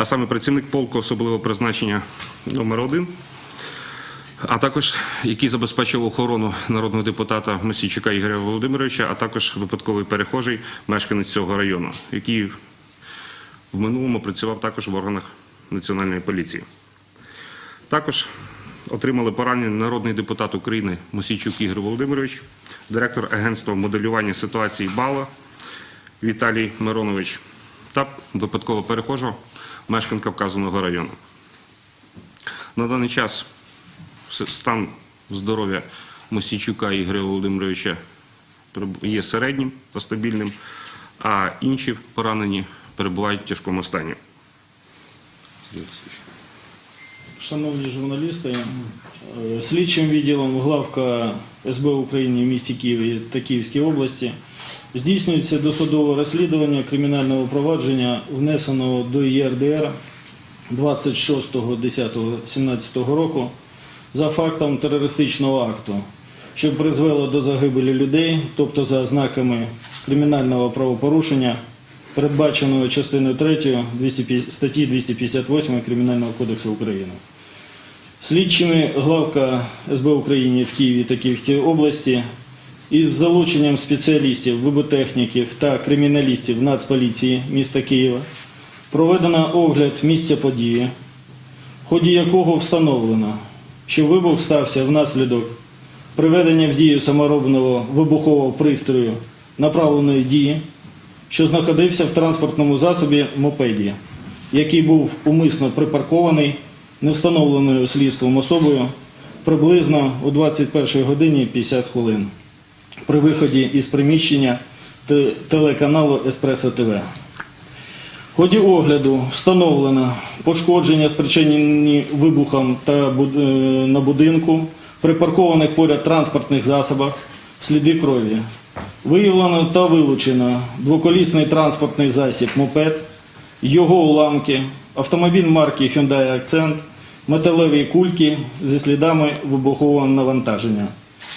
а саме працівник полку особливого призначення номер 1 а також який забезпечив охорону народного депутата Мосійчука Ігоря Володимировича, а також випадковий перехожий мешканець цього району, який в минулому працював також в органах національної поліції. Також отримали поранення народний депутат України Мосійчук Ігор Володимирович, директор агентства моделювання ситуації БАЛА Віталій Миронович та випадково перехожого мешканка вказаного району. На даний час стан здоров'я Мосійчука Ігоря Володимировича є середнім та стабільним, а інші поранені перебувають в тяжкому стані. Шановні журналісти, е, слідчим відділом главка СБ України в місті Києві та Київській області здійснюється досудове розслідування кримінального провадження, внесеного до ЄРДР 26.10.17 року за фактом терористичного акту, що призвело до загибелі людей, тобто за ознаками кримінального правопорушення, передбаченого частиною 3 статті 258 Кримінального кодексу України. Слідчими главка СБ України в Києві та Київській області із залученням спеціалістів, виботехніків та криміналістів Нацполіції міста Києва проведено огляд місця події, в ході якого встановлено, що вибух стався внаслідок приведення в дію саморобного вибухового пристрою направленої дії, що знаходився в транспортному засобі мопеді, який був умисно припаркований невстановленою слідством особою приблизно о 21 годині 50 хвилин при виході із приміщення телеканалу Еспресо ТВ. В ході огляду встановлено пошкодження, спричинені вибухом та е, на будинку, припаркованих поряд транспортних засобах, сліди крові. Виявлено та вилучено двоколісний транспортний засіб мопед, його уламки, автомобіль марки Hyundai Accent, металеві кульки зі слідами вибухового навантаження,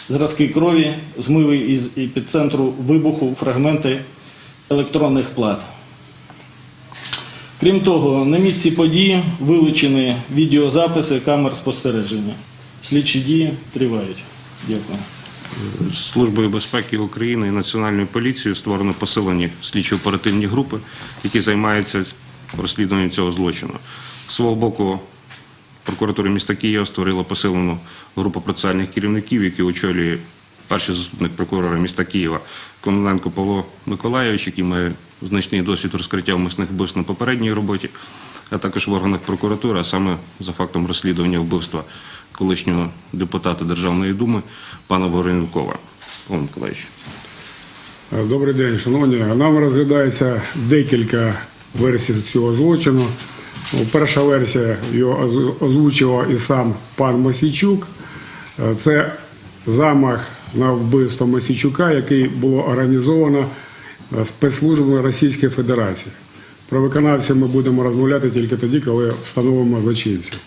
зразки крові, змиви із епіцентру вибуху, фрагменти електронних плат. Крім того, на місці події вилучені відеозаписи камер спостереження. Слідчі дії тривають. Дякую. Службою безпеки України і Національною поліцією створено посилені слідчо-оперативні групи, які займаються розслідуванням цього злочину. З свого боку, прокуратура міста Києва створила посилену групу процесуальних керівників, які очолює перший заступник прокурора міста Києва Кононенко Павло Миколайович, який має значний досвід розкриття вмисних вбивств на попередній роботі, а також в органах прокуратури, а саме за фактом розслідування вбивства колишнього депутата Державної думи пана Воронюкова. Павло Миколаївич. Добрий день, шановні. Нам розглядається декілька версій цього злочину. Ну, Перша версія його озвучував і сам пан Мосійчук. Е, Це замах на вбивство Мосійчука, який було організовано е, спецслужбами Російської Федерації. Про виконавця ми будемо розмовляти тільки тоді, коли встановимо злочинців.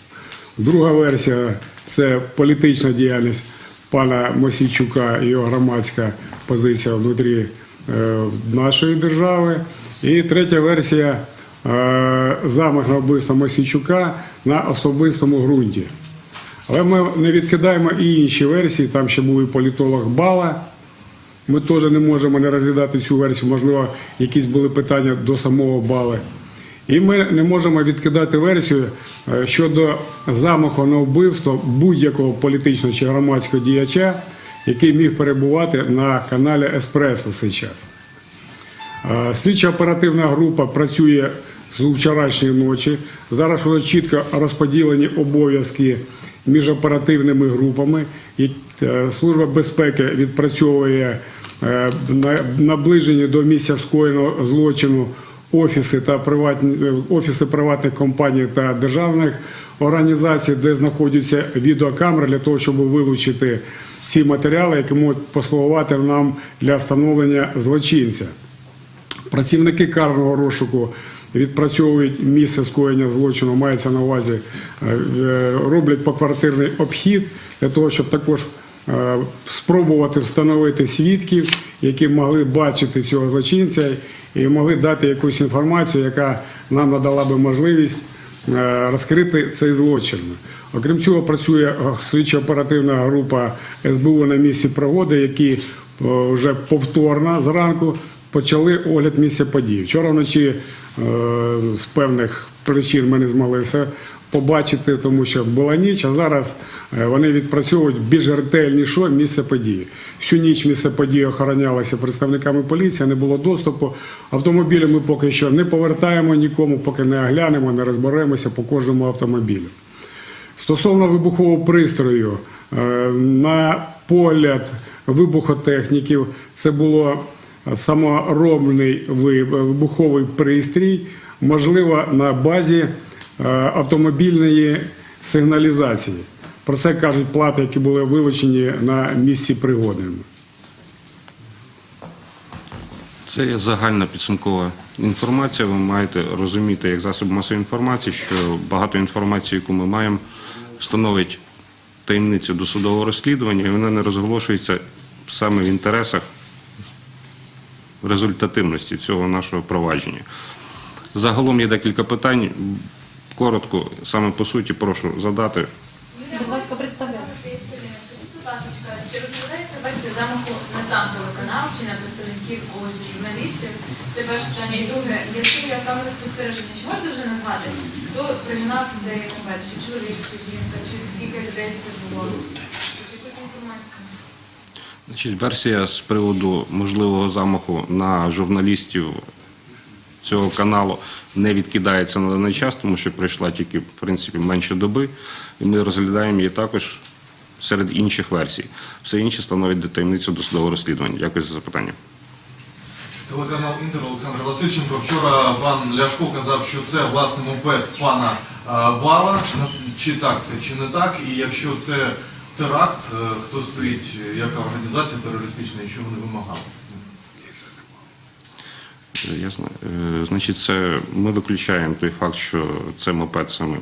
Друга версія це політична діяльність пана Мосійчука і його громадська позиція внутрі е, нашої держави. І третя версія замах на вбивство Мосійчука на особистому ґрунті. Але ми не відкидаємо і інші версії. Там ще був і політолог Бала. Ми теж не можемо не розглядати цю версію. Можливо, якісь були питання до самого Бали. І ми не можемо відкидати версію е, щодо замаху на вбивство будь-якого політичного чи громадського діяча, який міг перебувати на каналі Еспресо цей час. Е, Слідча оперативна група працює з вчорашньої ночі. Зараз вже чітко розподілені обов'язки між оперативними групами. І е, Служба безпеки відпрацьовує е, наближені до місця скоєного злочину офіси та приватні е, офіси приватних компаній та державних організацій, де знаходяться відеокамери для того, щоб вилучити ці матеріали, які можуть послугувати нам для встановлення злочинця. Працівники карного розшуку відпрацьовують місце скоєння злочину, мається на увазі, е, е, роблять поквартирний обхід для того, щоб також е, спробувати встановити свідків, які могли бачити цього злочинця і могли дати якусь інформацію, яка нам надала би можливість розкрити цей злочин. Окрім цього, працює слідчо-оперативна група СБУ на місці пригоди, які вже повторно зранку почали огляд місця подій. Вчора вночі е, з певних причин ми не змогли все побачити, тому що була ніч, а зараз е, вони відпрацьовують більш ретельніше місце події. Всю ніч місце події охоронялося представниками поліції, не було доступу. Автомобілі ми поки що не повертаємо нікому, поки не оглянемо, не розберемося по кожному автомобілю. Стосовно вибухового пристрою, е, на погляд вибухотехніків, це було саморобний вибуховий пристрій, можливо, на базі е, автомобільної сигналізації. Про це кажуть плати, які були вилучені на місці пригоди. Це є загальна підсумкова інформація. Ви маєте розуміти, як засоб масової інформації, що багато інформації, яку ми маємо, становить таємницю досудового розслідування, і вона не розголошується саме в інтересах результативності цього нашого провадження. Загалом є декілька питань. Коротко, саме по суті, прошу задати. Будь ласка, представляйтеся. Скажіть, будь ласка, чи розглядається версія замаху на сам телеканал чи на представників когось із журналістів? Це перше питання. І друге, якщо є камери спостереження, чи можете вже назвати, хто пригнав цей мопед? Чи чоловік, чи жінка, чи кілька людей це було? Чи щось інформація? Значить, версія з приводу можливого замаху на журналістів цього каналу не відкидається на даний час, тому що пройшла тільки в принципі менше доби, і ми розглядаємо її також серед інших версій. Все інше становить таємницю досудового розслідування. Дякую за запитання. Телеканал Інтер Олександр Васильченко. Вчора пан Ляшко казав, що це власне мопед пана Бала. Чи так це, чи не так? І якщо це теракт, е, хто стоїть, е, яка організація терористична і що вони вимагали? Ясно. Е, Значить, це ми виключаємо той факт, що це мопед саме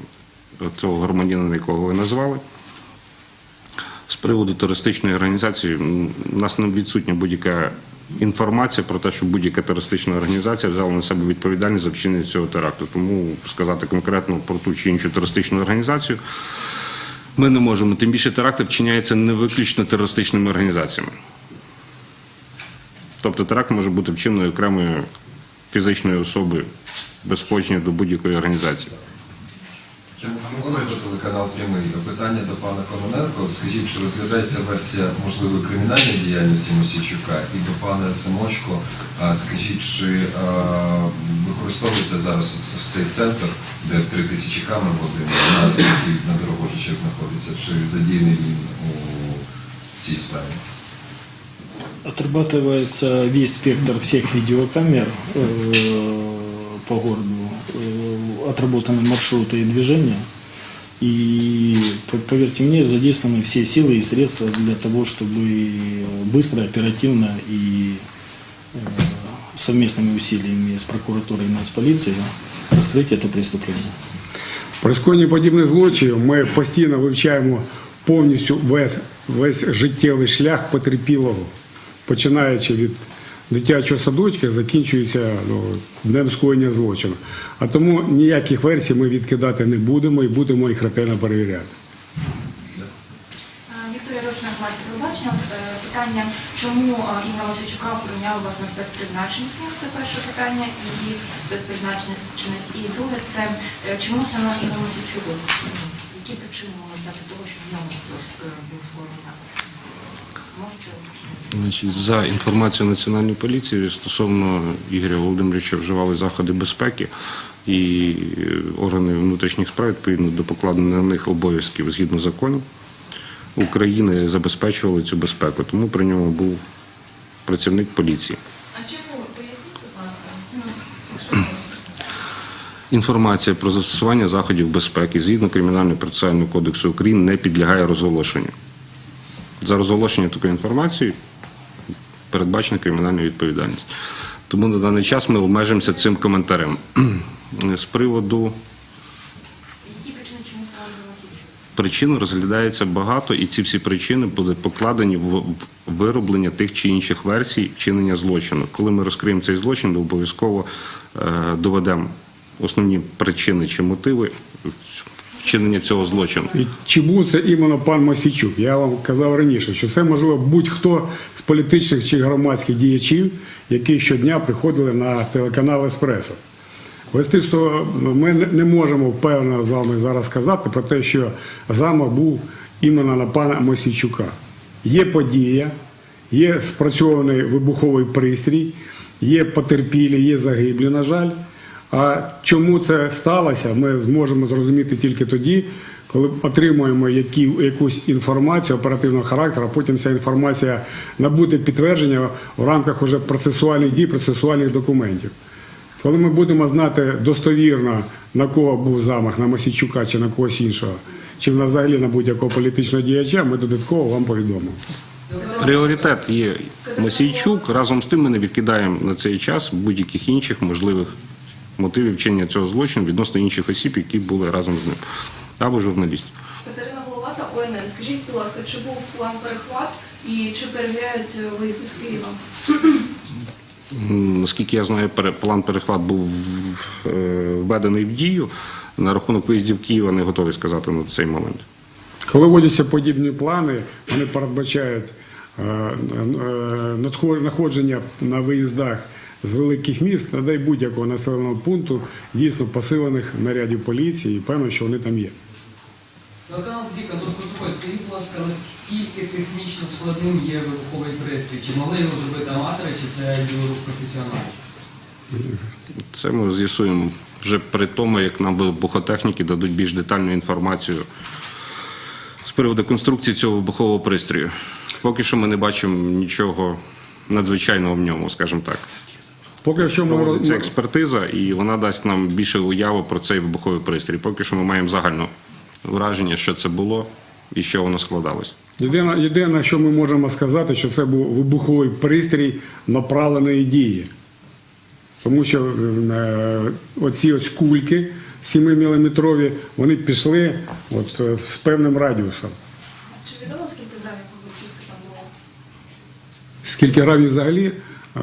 цього громадянина, якого ви назвали. З приводу терористичної організації у нас не відсутня будь-яка інформація про те, що будь-яка терористична організація взяла на себе відповідальність за вчинення цього теракту. Тому сказати конкретно про ту чи іншу терористичну організацію ми не можемо. Тим більше теракти вчиняються не виключно терористичними організаціями. Тобто теракт може бути вчинений окремою фізичною особою без входження до будь-якої організації. До телеканал прямий. Питання до пана Кононенко. Скажіть, чи розглядається версія можливої кримінальної діяльності Мосійчука? І до пана Семочко, а, скажіть, чи а, використовується зараз ось- ось цей центр, де три тисячі камер в один, на- який на Дорогожичах знаходиться, чи задіяний він у цій справі? Отрабатывается весь спектр всех видеокамер э, по городу, э, отработаны маршруты и движения. И по- поверьте мне, задействованы все силы и средства для того, чтобы быстро, оперативно и э, совместными усилиями с прокуратурой и нацполицией раскрыть это преступление. При скоєнні подібних злочинів ми постійно вивчаємо повністю весь, весь життєвий шлях потерпілого, починаючи від дитячого садочка, закінчується ну, днем скоєння злочину. А тому ніяких версій ми відкидати не будемо і будемо їх ретельно перевіряти. Вікторія Рошина, громадське телебачення. Е, Питання, чому е, Інна Мосичука прийняла вас на спецпризначенця? Це перше питання. І спецпризначенець. І друге, це е, чому саме Інна Мосичук? Які причини можуть дати того, що в ньому е, був скоєний напад? Значить, за інформацією Національної поліції стосовно Ігоря Володимировича вживали заходи безпеки, і е, органи внутрішніх справ відповідно до покладених на них обов'язків згідно закону України забезпечували цю безпеку. Тому при ньому був працівник поліції. А чому? Поясніть, будь ласка. Ну. Інформація про застосування заходів безпеки згідно Кримінального процесуального кодексу України не підлягає розголошенню. За розголошення такої інформації передбачена кримінальна відповідальність. Тому на даний час ми обмежимося цим коментарем. З приводу причин розглядається багато, і ці всі причини будуть покладені в вироблення тих чи інших версій вчинення злочину. Коли ми розкриємо цей злочин, ми обов'язково е, доведемо основні причини чи мотиви вчинення цього злочину. І чому це іменно пан Мосійчук? Я вам казав раніше, що це можливо будь-хто з політичних чи громадських діячів, які щодня приходили на телеканал Еспресо. Вести з того, ми не- можемо впевнено з вами зараз сказати про те, що замах був іменно на пана Мосійчука. Є подія, є спрацьований вибуховий пристрій, є потерпілі, є загиблі, на жаль. А чому це сталося, ми зможемо зрозуміти тільки тоді, коли отримуємо які, якусь інформацію оперативного характеру, а потім ця інформація набуде підтвердження в рамках уже процесуальних дій, процесуальних документів. Коли ми будемо знати достовірно, на кого був замах, на Мосійчука чи на когось іншого, чи взагалі на будь-якого політичного діяча, ми додатково вам повідомимо. Пріоритет є Мосійчук. Разом з тим ми не відкидаємо на цей час будь-яких інших можливих мотивів вчинення цього злочину відносно інших осіб, які були разом з ним, або журналістів. Катерина Головата, ОНН. Скажіть, будь ласка, чи був план перехват і чи перевіряють е, виїзди з Києва? Наскільки я знаю, план перехват був е, введений в дію. На рахунок виїздів Києва не готовий сказати на цей момент. Коли вводяться подібні плани, вони передбачають е, е, знаходження на виїздах з великих міст, та дай будь-якого населеного пункту, дійсно посилених нарядів поліції, і певно, що вони там є. Телеканал Зіка, Косухой, скажіть, будь ласка, наскільки технічно складним є вибуховий пристрій? Чи могли його зробити аматори, чи це діло рук професіоналів? Це ми з'ясуємо вже при тому, як нам вибухотехніки дадуть більш детальну інформацію з приводу конструкції цього вибухового пристрою. Поки що ми не бачимо нічого надзвичайного в ньому, скажімо так. Поки що ми Проводиться експертиза, і вона дасть нам більше уяву про цей вибуховий пристрій. Поки що ми маємо загальне враження, що це було і що воно складалось. Єдине, єдине, що ми можемо сказати, що це був вибуховий пристрій направленої дії. Тому що е, оці ось кульки 7-мм, вони пішли от, е, з певним радіусом. Чи відомо скільки грамів вибухівки там було? Скільки грамів взагалі?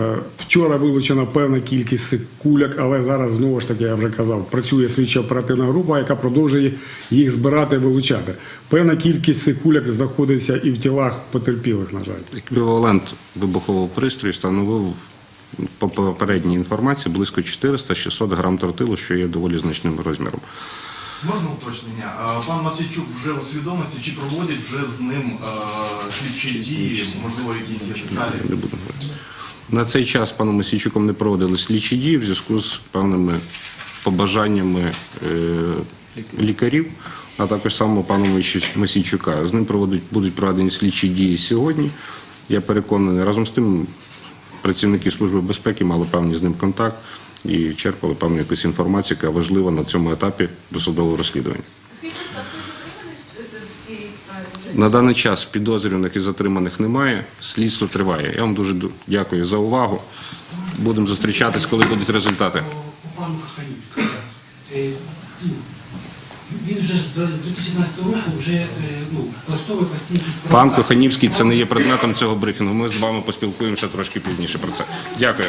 Е, Вчора вилучена певна кількість кульок, але зараз знову ж таки я вже казав, працює слідча оперативна група, яка продовжує їх збирати і вилучати. Певна кількість кульок знаходиться і в тілах потерпілих, на жаль. Еквівалент вибухового пристрою становив по попередній інформації близько 400-600 грам тротилу, що є доволі значним розміром. Можна уточнення? Пан Масійчук вже у свідомості, чи проводять вже з ним е, слідчі дії, можливо, якісь є деталі? Не буду говорити. На цей час з паном Мосійчуком не проводили слідчі дії в зв'язку з певними побажаннями е, лікарів, а також самого пана Мосі- Мосійчука. З ним проводять, будуть проведені слідчі дії сьогодні. Я переконаний, разом з тим працівники Служби безпеки мали певний з ним контакт і черпали певну якусь інформацію, яка важлива на цьому етапі досудового розслідування. Скільки хто затриманий в ц- в цій справі вже? На даний час підозрюваних і затриманих немає. Слідство триває. Я вам дуже дякую за увагу. Будемо зустрічатись, коли будуть результати. Ну, Він вже з 2012 року вже е, ну, влаштовує постійні якісь Пан. Коханівський це не є предметом цього брифінгу. Ми з вами поспілкуємося трошки пізніше про це. Дякую.